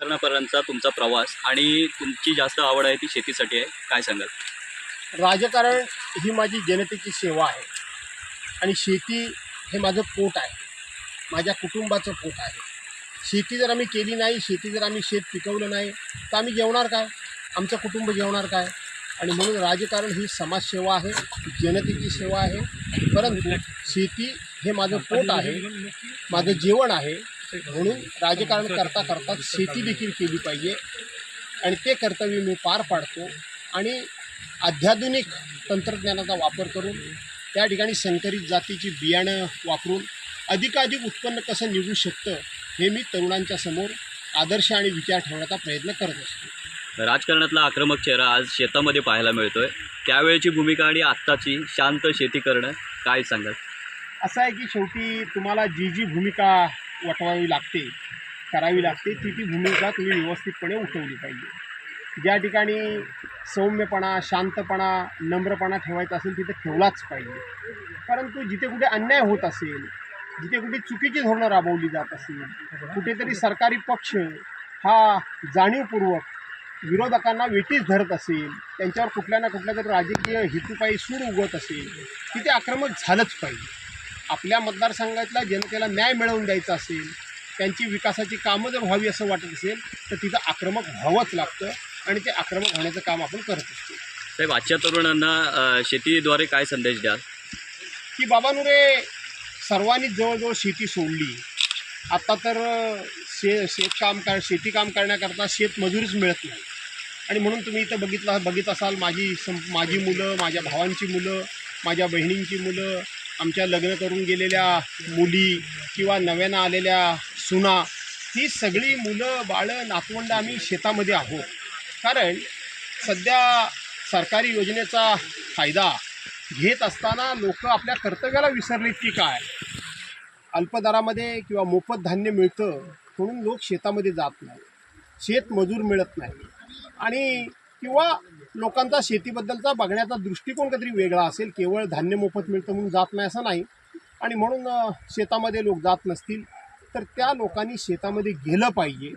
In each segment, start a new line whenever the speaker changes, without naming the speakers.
राजकारणापर्यंतचा तुमचा प्रवास आणि तुमची जास्त आवड आहे ती शेतीसाठी आहे काय सांगाल?
राजकारण ही माझी जनतेची सेवा आहे. आणि शेती हे माझं पोट आहे. माझ्या कुटुंबाचं पोट आहे. शेती जर आम्ही केली नाही शेती जर आम्ही शेत पिकवलं नाही तर आम्ही जेवणार काय? आमचं कुटुंब जेवणार काय? आणि म्हणून राजकारण ही समाजसेवा आहे जनतेची सेवा आहे. परंतु शेती हे माझं पोट आहे. माझं जेवण आहे. म्हणून राजकारण करता करता शेती देखील केली पाहिजे. आणि ते कर्तव्य मी पार पाडतो. आणि अत्याधुनिक तंत्रज्ञानाचा वापर करून त्या ठिकाणी संकरित जातीची बियाणं वापरून अधिकाधिक उत्पन्न कसं निघू शकतं हे मी तरुणांच्या समोर आदर्श आणि विचार ठेवण्याचा प्रयत्न करत असतो.
राजकारणातला आक्रमक चेहरा आज शेतामध्ये पाहायला मिळतोय. त्यावेळेची भूमिका आणि आत्ताची शांत शेती करणं काय सांगाल?
असं आहे की शेवटी तुम्हाला जी जी भूमिका वटवावी लागते करावी लागते ती ती भूमिका तुम्ही व्यवस्थितपणे उठवली पाहिजे. ज्या ठिकाणी सौम्यपणा शांतपणा नम्रपणा ठेवायचा असेल तिथे ठेवलाच पाहिजे. परंतु जिथे कुठे अन्याय होत असेल जिथे कुठे चुकीची धोरणं राबवली जात असेल कुठेतरी सरकारी पक्ष हा जाणीवपूर्वक विरोधकांना वेटीस धरत असेल त्यांच्यावर कुठल्या ना कुठल्या तरी राजकीय हेतुपायी सूर उगवत असेल तिथे आक्रमक झालंच पाहिजे. आपल्या मतदारसंघातल्या जनतेला न्याय मिळवून द्यायचा असेल त्यांची विकासाची कामं जर व्हावी असं वाटत असेल तर तिथं आक्रमक व्हावंच लागतं आणि ते आक्रमक होण्याचं काम आपण करत असतो.
साहेब आजच्या तरुणांना शेतीद्वारे काय संदेश द्याल?
की बाबांनो रे सर्वांनी जवळजवळ शेती सोडली. आता तर शे शेतकाम कर शेती काम करण्याकरता शेतमजुरीच मिळत नाही. आणि म्हणून तुम्ही इथं बघितलं बघित असाल माझी सं माझी मुलं माझ्या भावांची मुलं माझ्या बहिणींची मुलं आमच्या लग्न करून गेलेल्या मुली किंवा नव्यानं आलेल्या सुना ही सगळी मुलं बाळं नातवंड आम्ही शेतामध्ये आहोत. कारण सध्या सरकारी योजनेचा फायदा घेत असताना लोक आपल्या कर्तव्याला विसरलेत की काय? अल्पदरामध्ये किंवा मोफत धान्य मिळतं म्हणून लोक शेतामध्ये जात नाही शेतमजूर मिळत नाही आणि किंवा लोकांचा शेतीबद्दलचा बघण्याचा दृष्टिकोन काहीतरी वेगळा असेल केवळ धान्य मोफत मिळतं म्हणून जात नाही असं नाही. आणि म्हणून शेतामध्ये लोक जात नसतील तर त्या लोकांनी शेतामध्ये गेलं पाहिजे.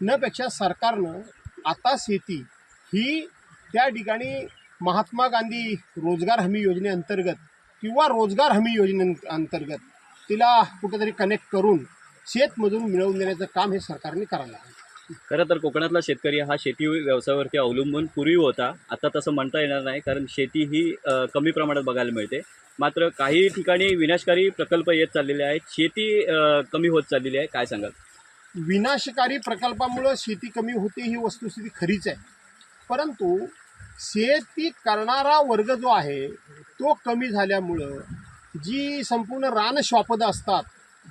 नपेक्षा सरकारनं आता शेती ही त्या ठिकाणी महात्मा गांधी रोजगार हमी योजनेअंतर्गत किंवा रोजगार हमी योजनेअंतर्गत तिला कुठेतरी कनेक्ट करून शेतमजूर मिळवून देण्याचं काम हे सरकारने करायला हवं.
खरं तर कोकणातला शेतकरी हा शेती व्यवसायावरती अवलंबून पूर्वी होता आता तसं म्हणता येणार नाही कारण शेती ही कमी प्रमाणात बघायला मिळते. मात्र काही ठिकाणी विनाशकारी प्रकल्प येत चाललेले आहेत. शेती कमी होत चाललेली आहे. काय सांगाल?
विनाशकारी प्रकल्पामुळं शेती कमी होते ही वस्तुस्थिती खरीच आहे. परंतु शेती करणारा वर्ग जो आहे तो कमी झाल्यामुळं जी संपूर्ण रानश्वापदं असतात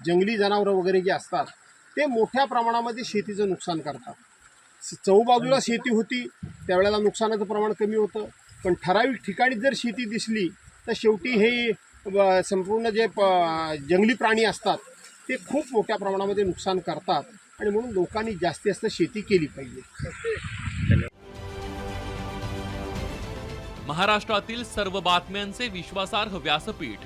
जंगली जनावरं वगैरे जी असतात ते मोठ्या प्रमाणामध्ये शेतीचं नुकसान करतात. चौबाजूला शेती होती त्यावेळेला नुकसानाचं प्रमाण कमी होतं. पण ठराविक ठिकाणी जर शेती दिसली तर शेवटी हे संपूर्ण जे प जंगली प्राणी असतात ते खूप मोठ्या प्रमाणामध्ये नुकसान करतात. आणि म्हणून लोकांनी जास्तीत जास्त शेती केली पाहिजे.
महाराष्ट्रातील सर्व बातम्यांचे विश्वासार्ह व्यासपीठ.